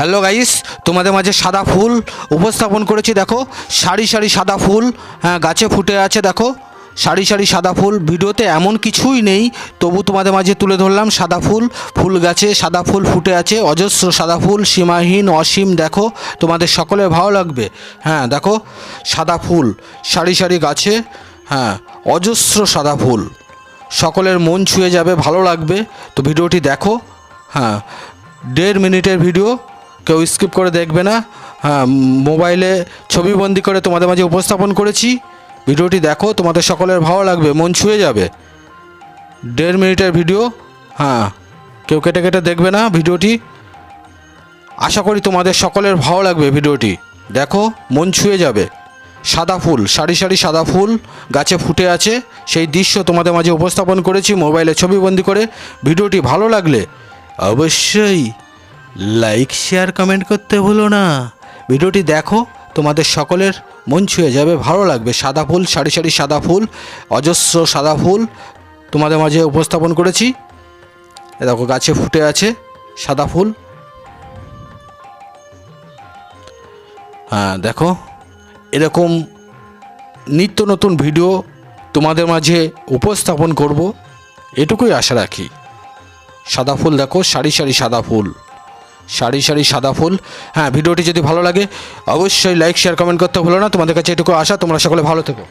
Hello guys তোমাদের মাঝে সাদা ফুল উপস্থাপন করেছি, দেখো। সারি সারি সাদা ফুল হ্যাঁ গাছে ফুটে আছে, দেখো। সারি সারি সাদা ফুল। ভিডিওতে এমন কিছুই নেই, তবু তোমাদের মাঝে তুলে ধরলাম সাদা ফুল। ফুল গাছে সাদা ফুল ফুটে আছে, অজস্র সাদা ফুল, সীমাহীন, অসীম, দেখো। তোমাদের সকলের ভালো লাগবে। হ্যাঁ দেখো, সাদা ফুল, সারি সারি গাছে হ্যাঁ অজস্র সাদা ফুল। সকলের মন ছুঁয়ে যাবে, ভালো লাগবে। তো ভিডিওটি দেখো হ্যাঁ দেড় মিনিটের ভিডিও। কেউ স্কিপ করে দেখবে না। হ্যাঁ মোবাইলে ছবিবন্দি করে তোমাদের মাঝে উপস্থাপন করেছি। ভিডিওটি দেখো, তোমাদের সকলের ভালো লাগবে, মন ছুঁয়ে যাবে। দেড় মিনিটের ভিডিও হ্যাঁ কেউ কেটে কেটে দেখবে না ভিডিওটি। আশা করি তোমাদের সকলের ভালো লাগবে ভিডিওটি। দেখো, মন ছুঁয়ে যাবে। সাদা ফুল, সারি সারি সাদা ফুল গাছে ফুটে আছে। সেই দৃশ্য তোমাদের মাঝে উপস্থাপন করেছি মোবাইলে ছবিবন্দি করে। ভিডিওটি ভালো লাগলে অবশ্যই লাইক শেয়ার কমেন্ট করতে ভুলো না। ভিডিওটি দেখো, তোমাদের সকলের মন ছুঁয়ে যাবে, ভালো লাগবে। সাদা ফুল, সারি সারি সাদা ফুল, অজস্র সাদা ফুল তোমাদের মাঝে উপস্থাপন করেছি। দেখো, গাছে ফুটে আছে সাদা ফুল। হ্যাঁ দেখো, এরকম নিত্য নতুন ভিডিও তোমাদের মাঝে উপস্থাপন করব, এটুকুই আশা রাখি। সাদা ফুল দেখো, সারি সারি সাদা ফুল। সারি সারি সাদা ফুল। হ্যাঁ ভিডিওটি যদি ভালো লাগে, অবশ্যই লাইক শেয়ার কমেন্ট করতে ভুলো না। তোমাদের কাছে এটুকু আশা, তোমরা সকলে ভালো থেকো।